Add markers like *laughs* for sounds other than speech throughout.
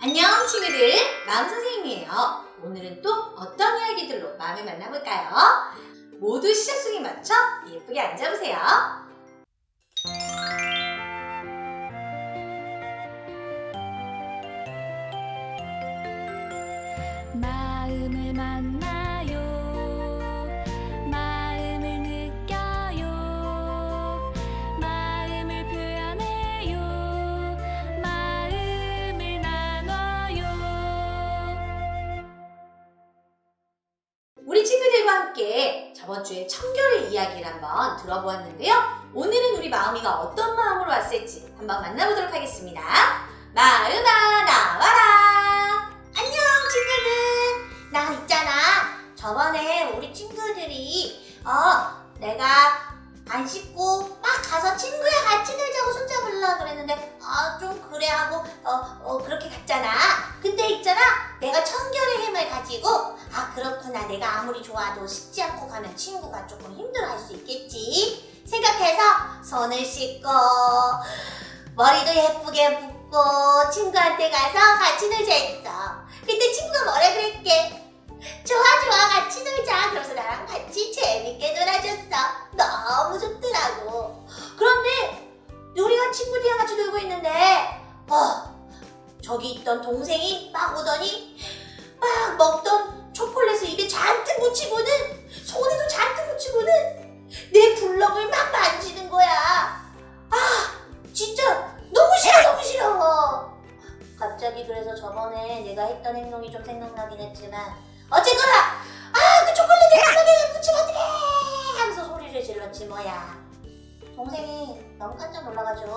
안녕 친구들. 마음 선생님이에요. 오늘은 또 어떤 이야기들로 마음을 만나볼까요? 모두 시작 속에 맞춰 예쁘게 앉아보세요. 마음을 만 저번 주에 청결의 이야기를 한번 들어보았는데요. 오늘은 우리 마음이가 어떤 마음으로 왔을지 한번 만나보도록 하겠습니다. 마음아 나와라! 안녕 친구들! 나 있잖아. 저번에 우리 친구들이 어 내가 안 씻고 막 가서 친구야 같이 놀자고 손잡으려 그랬는데 아 좀 그래 하고 어, 어 그렇게 갔잖아. 근데 있잖아. 내가 청결의 힘을 가지고 아 그렇구나. 내가 아무리 좋아도 씻지 않고 가면 친구가 조금 힘들어할 수 있겠지. 생각해서 손을 씻고 머리도 예쁘게 붓고 친구한테 가서 같이 놀자 했어. 그때 친구가 뭐라 그랬게? 좋아 좋아 같이 놀자. 그러면서 나랑 같이 재밌게 놀아줬어. 너무 좋더라고. 그런데 우리가 친구들이랑 같이 놀고 있는데 어 저기 있던 동생이 막 오더니 막 먹던 입에 잔뜩 묻히고는 손에도 잔뜩 묻히고는 내 블럭을 막 만지는 거야. 아 진짜 너무 싫어 너무 싫어. 갑자기 그래서 저번에 내가 했던 행동이 좀 생각나긴 했지만 어쨌거나 아 그 초콜릿을 블럭에 묻히면 어떡해 하면서 소리를 질렀지 뭐야. 동생이 너무 깜짝 놀라가지고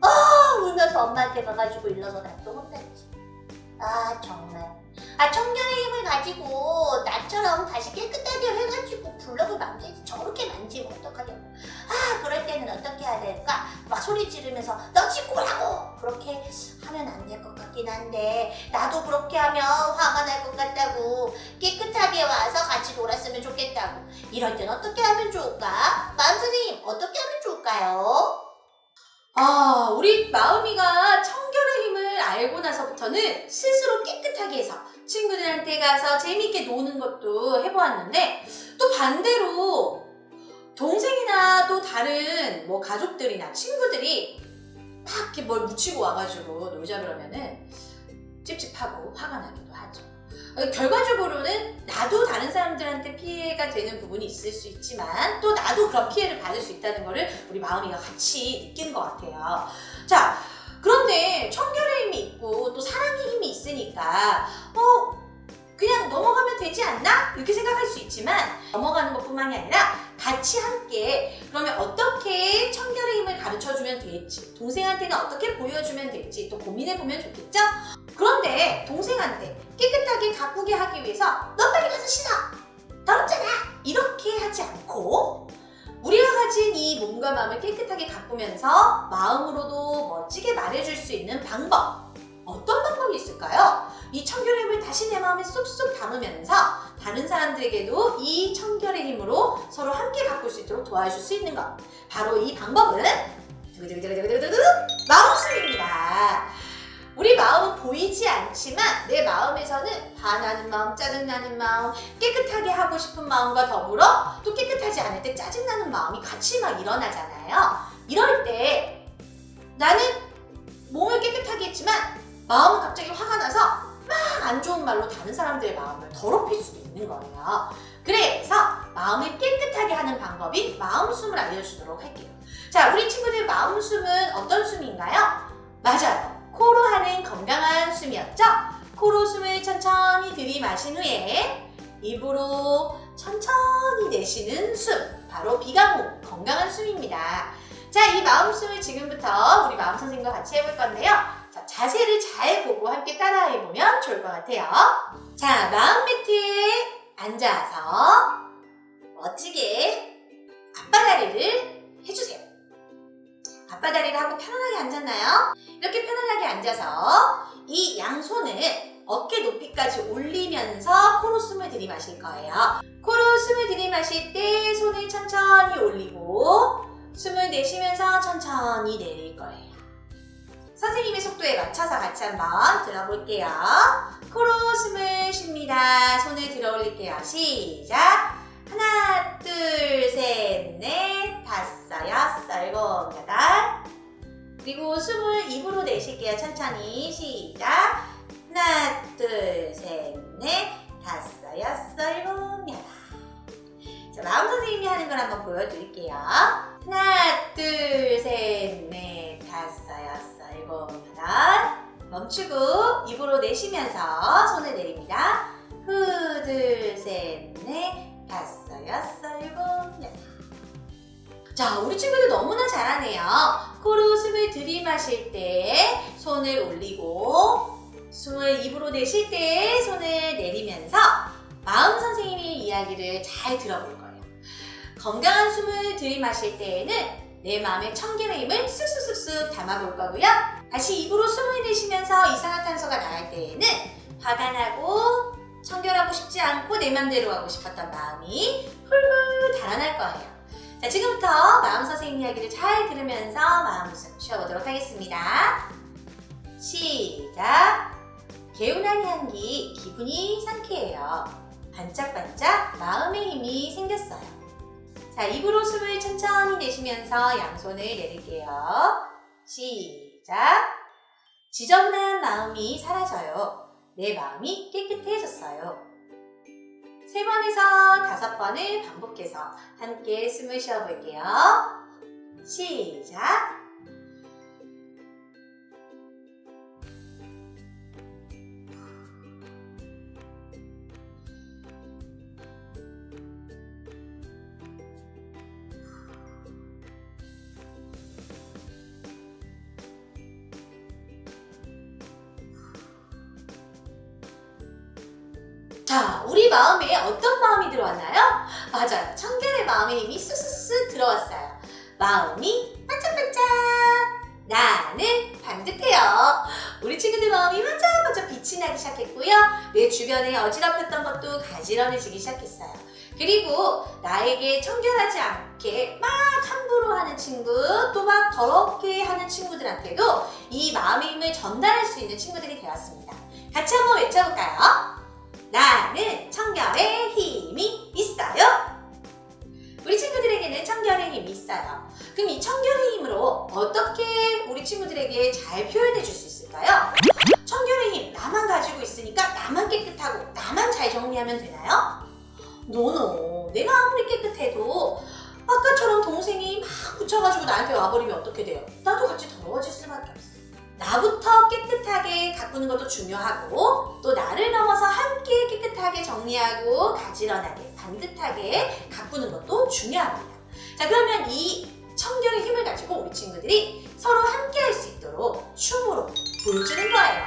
아 울면서 엄마한테 가가지고 일러서 나 또 혼났지 아 정말. 아 청결의 힘을 가지고 나처럼 다시 깨끗하게 해가지고 블럭을 만지지. 저렇게 만지면 어떡하냐고. 아 그럴 때는 어떻게 해야 될까? 막 소리 지르면서 너 씻고 오라고! 그렇게 하면 안 될 것 같긴 한데 나도 그렇게 하면 화가 날 것 같다고. 깨끗하게 와서 같이 놀았으면 좋겠다고. 이럴 땐 어떻게 하면 좋을까? 마음 선생님 어떻게 하면 좋을까요? 아, 우리 마음이가 힘을 알고 나서부터는 스스로 깨끗하게 해서 친구들한테 가서 재밌게 노는 것도 해보았는데 또 반대로 동생이나 또 다른 뭐 가족들이나 친구들이 막 이렇게 뭘 묻히고 와가지고 놀자 그러면은 찝찝하고 화가 나기도 하죠. 어, 결과적으로는 나도 다른 사람들한테 피해가 되는 부분이 있을 수 있지만 또 나도 그런 피해를 받을 수 있다는 거를 우리 마음이가 같이 느낀 것 같아요. 자, 그런데 청결의 힘이 있고 또 사랑의 힘이 있으니까 어 그냥 넘어가면 되지 않나? 이렇게 생각할 수 있지만 넘어가는 것뿐만이 아니라 같이 함께 그러면 어떻게 청결의 힘을 가르쳐 주면 될지 동생한테는 어떻게 보여주면 될지 또 고민해 보면 좋겠죠? 그런데 동생한테 깨끗하게 가꾸게 하기 위해서 너 빨리 가서 씻어! 더럽잖아! 이렇게 하지 않고 우리가 가진 이 몸과 마음을 깨끗하게 가꾸면서 마음으로도 멋지게 말해줄 수 있는 방법. 어떤 방법이 있을까요? 이 청결의 힘을 다시 내 마음에 쏙쏙 담으면서 다른 사람들에게도 이 청결의 힘으로 서로 함께 가꿀 수 있도록 도와줄 수 있는 것. 바로 이 방법은 두구두구두구두구두구 마음술입니다 우리 마음은 보이지 않지만 내 마음에서는 화나는 마음, 짜증나는 마음, 깨끗하게 하고 싶은 마음과 더불어 또 깨끗하지 않을 때 짜증나는 마음이 같이 막 일어나잖아요. 이럴 때 나는 몸을 깨끗하게 했지만 마음은 갑자기 화가 나서 막 안 좋은 말로 다른 사람들의 마음을 더럽힐 수도 있는 거예요. 그래서 마음을 깨끗하게 하는 방법인 마음숨을 알려주도록 할게요. 자, 우리 친구들 마음숨은 어떤 숨인가요? 맞아요. 코로 하는 건강한 숨이었죠? 코로 숨을 천천히 들이마신 후에 입으로 천천히 내쉬는 숨. 바로 비강호, 건강한 숨입니다. 자, 이 마음 숨을 지금부터 우리 마음 선생님과 같이 해볼 건데요. 자, 자세를 잘 보고 함께 따라해보면 좋을 것 같아요. 자, 마음 매트에 앉아서 멋지게 앞바다리를 해주세요. 앞바다리를 하고 편안하게 앉았나요? 이렇게 편안하게 앉아서 이 양손을 어깨 높이까지 올리면서 코로 숨을 들이마실 거예요. 코로 숨을 들이마실 때 손을 천천히 올리고 숨을 내쉬면서 천천히 내릴 거예요. 선생님의 속도에 맞춰서 같이 한번 들어볼게요. 코로 숨을 쉽니다. 손을 들어 올릴게요. 시작. 하나, 둘, 셋, 넷, 다섯, 여섯, 일곱, 여덟. 그리고 숨을 입으로 내쉴게요. 천천히. 시작. 하나, 둘, 셋, 넷, 다섯, 여섯, 일곱, 여덟. 자, 마음 선생님이 하는 걸 한번 보여드릴게요. 하나, 둘, 셋, 넷, 다섯, 여섯, 일곱, 여덟. 멈추고 입으로 내쉬면서 손을 내립니다. 후, 둘, 셋, 넷, 여섯, 일곱, 여덟. 자, 우리 친구들 너무나 잘하네요. 코로 숨을 들이마실 때 손을 올리고 숨을 입으로 내쉴 때 손을 내리면서 마음 선생님의 이야기를 잘 들어볼 거예요. 건강한 숨을 들이마실 때에는 내 마음의 청결의 힘을 쑥쑥쑥쑥 담아볼 거고요. 다시 입으로 숨을 내쉬면서 이산화탄소가 나갈 때에는 화가 나고 청결하고 싶지 않고 내 맘대로 하고 싶었던 마음이 훌훌 달아날 거예요. 자, 지금부터 마음 선생님 이야기를 잘 들으면서 마음 숨 쉬어보도록 하겠습니다. 시작! 개운한 향기, 기분이 상쾌해요. 반짝반짝 마음의 힘이 생겼어요. 자, 입으로 숨을 천천히 내쉬면서 양손을 내릴게요. 시작! 지저분한 마음이 사라져요. 내 마음이 깨끗해졌어요. 세 번에서 다섯 번을 반복해서 함께 숨을 쉬어 볼게요. 시작! 자, 우리 마음에 어떤 마음이 들어왔나요? 맞아요. 청결의 마음의 힘이 쑥쑥쑥 들어왔어요. 마음이 반짝반짝. 나는 반듯해요. 우리 친구들 마음이 반짝반짝 빛이 나기 시작했고요. 내 주변에 어지럽혔던 것도 가지런해지기 시작했어요. 그리고 나에게 청결하지 않게 막 함부로 하는 친구, 또 막 더럽게 하는 친구들한테도 이 마음의 힘을 전달할 수 있는 친구들이 되었습니다. 같이 한번 외쳐볼까요? 나는 청결의 힘이 있어요. 우리 친구들에게는 청결의 힘이 있어요. 그럼 이 청결의 힘으로 어떻게 우리 친구들에게 잘 표현해 줄 수 있을까요? 청결의 힘, 나만 가지고 있으니까 나만 깨끗하고 나만 잘 정리하면 되나요? 노노, 내가 아무리 깨끗해도 아까처럼 동생이 막 붙여가지고 나한테 와버리면 어떻게 돼요? 나도 같이 더러워질 수밖에 없어요. 나부터 깨끗하게 가꾸는 것도 중요하고 또 나를 넘어서 함께 깨끗하게 정리하고 가지런하게 반듯하게 가꾸는 것도 중요합니다. 자 그러면 이 청결의 힘을 가지고 우리 친구들이 서로 함께 할 수 있도록 춤으로 보여주는 거예요.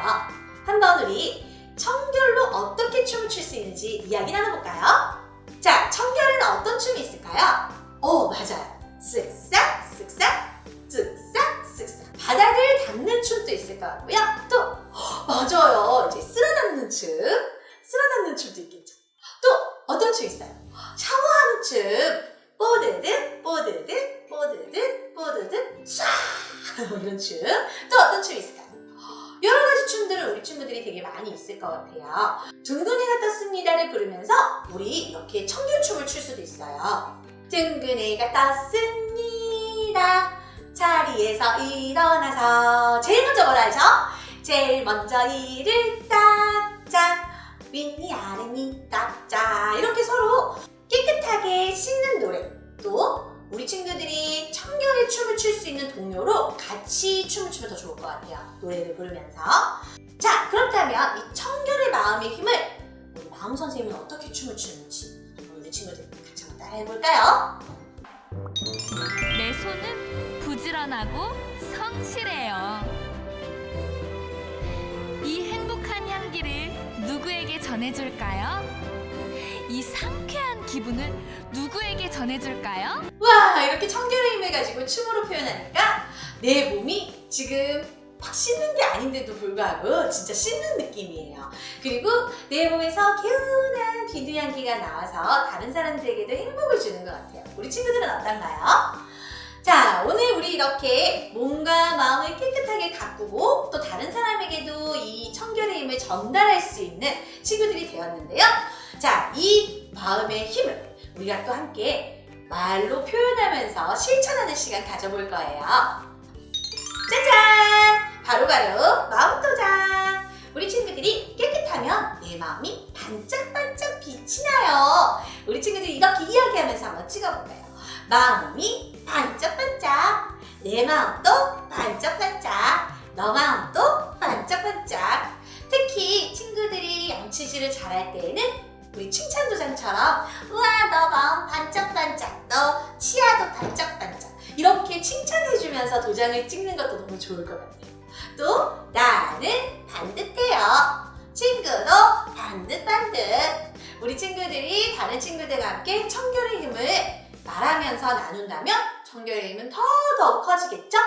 한번 우리 청결로 어떻게 춤을 출 수 있는지 이야기 나눠볼까요? 자, 청결에는 어떤 춤이 있을까요? 어, 맞아요. 춤도 있을 것 같고요. 또, 어, 맞아요. 이제 담는 춤. 담는 춤도 있겠죠. 또, 어떤 춤 있어요? 샤워하는 춤. 뽀드득, 뽀드득, 뽀드득, 뽀드득, 쏴! *laughs* 이런 춤. 또 어떤 춤이 있을까요? 여러 가지 춤들은 우리 친구들이 되게 많이 있을 것 같아요. 둥근 해가 떴습니다를 부르면서 우리 이렇게 청결춤을 출 수도 있어요. 둥근 해가 떴습니다. 자리에서 일어나서 제일 먼저 뭐라 하죠? 제일 먼저 이를 닦자. 윗니 아랫니 닦자. 이렇게 서로 깨끗하게 씻는 노래. 또 우리 친구들이 청결의 춤을 출 수 있는 동요로 같이 춤을 추면 더 좋을 것 같아요. 노래를 부르면서. 자 그렇다면 이 청결의 마음의 힘을 우리 마음 선생님은 어떻게 춤을 추는지 우리 친구들 같이 한번 따라 해볼까요? 내 손은 부지런하고 성실해요. 이 행복한 향기를 누구에게 전해줄까요? 이 상쾌한 기분을 누구에게 전해줄까요? 와 이렇게 청결의 힘을 가지고 춤으로 표현하니까 내 몸이 지금 막 씻는 게 아닌데도 불구하고 진짜 씻는 느낌이에요. 그리고 내 몸에서 개운한 비누 향기가 나와서 다른 사람들에게도 행복을 주는 것 같아요. 우리 친구들은 어떤가요? 자, 오늘 우리 이렇게 몸과 마음을 깨끗하게 가꾸고 또 다른 사람에게도 이 청결의 힘을 전달할 수 있는 친구들이 되었는데요. 자, 이 마음의 힘을 우리가 또 함께 말로 표현하면서 실천하는 시간 가져볼 거예요. 짜잔! 바로바로 마음 도장! 우리 친구들이 깨끗하면 내 마음이 반짝반짝 빛이 나요. 우리 친구들이 이렇게 이야기하면서 한번 찍어볼까요? 마음이 반짝반짝. 내 마음도 반짝반짝. 너 마음도 반짝반짝. 특히 친구들이 양치질을 잘할 때에는 우리 칭찬 도장처럼 우와 너 마음 반짝반짝. 너 치아도 반짝반짝. 이렇게 칭찬해주면서 도장을 찍는 것도 너무 좋을 것 같아요. 또 나는 반듯해요. 친구도 반듯반듯. 우리 친구들이 다른 친구들과 함께 청결의 힘을 말하면서 나눈다면 청결의 힘은 더더욱 커지겠죠?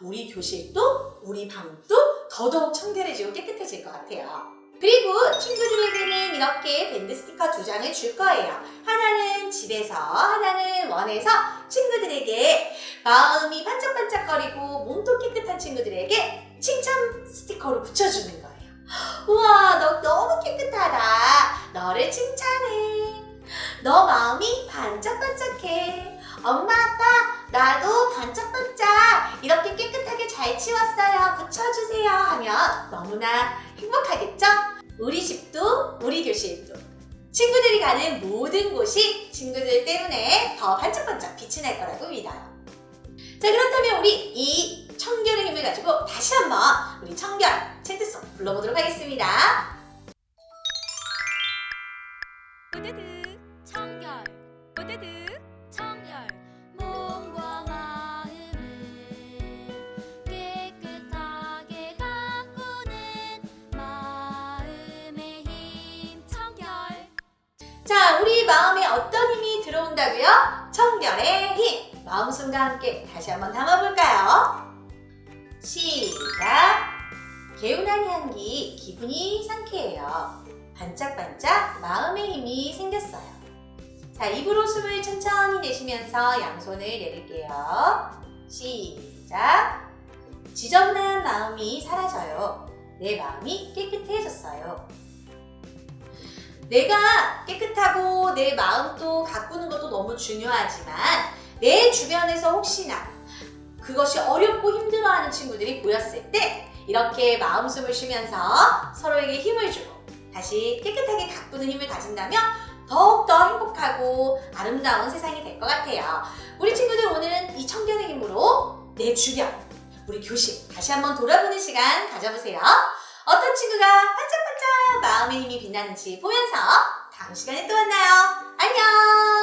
우리 교실도 우리 방도 더더욱 청결해지고 깨끗해질 것 같아요. 그리고 친구들에게는 이렇게 밴드 스티커 두 장을 줄 거예요. 하나는 집에서, 하나는 원에서 친구들에게 마음이 반짝반짝거리고 몸도 깨끗한 친구들에게 칭찬 스티커로 붙여주는 거예요. 우와, 너 너무 깨끗하다. 너를 칭찬해. 너 마음이 반짝반짝해. 엄마, 아빠, 나도 반짝반짝 이렇게 깨끗하게 잘 치웠어요. 붙여주세요. 하면 너무나 행복하겠죠? 우리 집도, 우리 교실도. 친구들이 가는 모든 곳이 친구들 때문에 더 반짝반짝 빛이 날 거라고 믿어요. 자, 그렇다면 우리 이 청결의 힘을 가지고 다시 한번 우리 청결 채트송 불러보도록 하겠습니다. 개운한 향기, 기분이 상쾌해요. 반짝반짝 마음의 힘이 생겼어요. 자, 입으로 숨을 천천히 내쉬면서 양손을 내릴게요. 시작. 지저분한 마음이 사라져요. 내 마음이 깨끗해졌어요. 내가 깨끗하고 내 마음도 가꾸는 것도 너무 중요하지만 내 주변에서 혹시나 그것이 어렵고 힘들어하는 친구들이 보였을 때 이렇게 마음숨을 쉬면서 서로에게 힘을 주고 다시 깨끗하게 가꾸는 힘을 가진다면 더욱더 행복하고 아름다운 세상이 될 것 같아요. 우리 친구들 오늘은 이 청결의 힘으로 내 주변, 우리 교실 다시 한번 돌아보는 시간 가져보세요. 어떤 친구가 반짝반짝 마음의 힘이 빛나는지 보면서 다음 시간에 또 만나요. 안녕!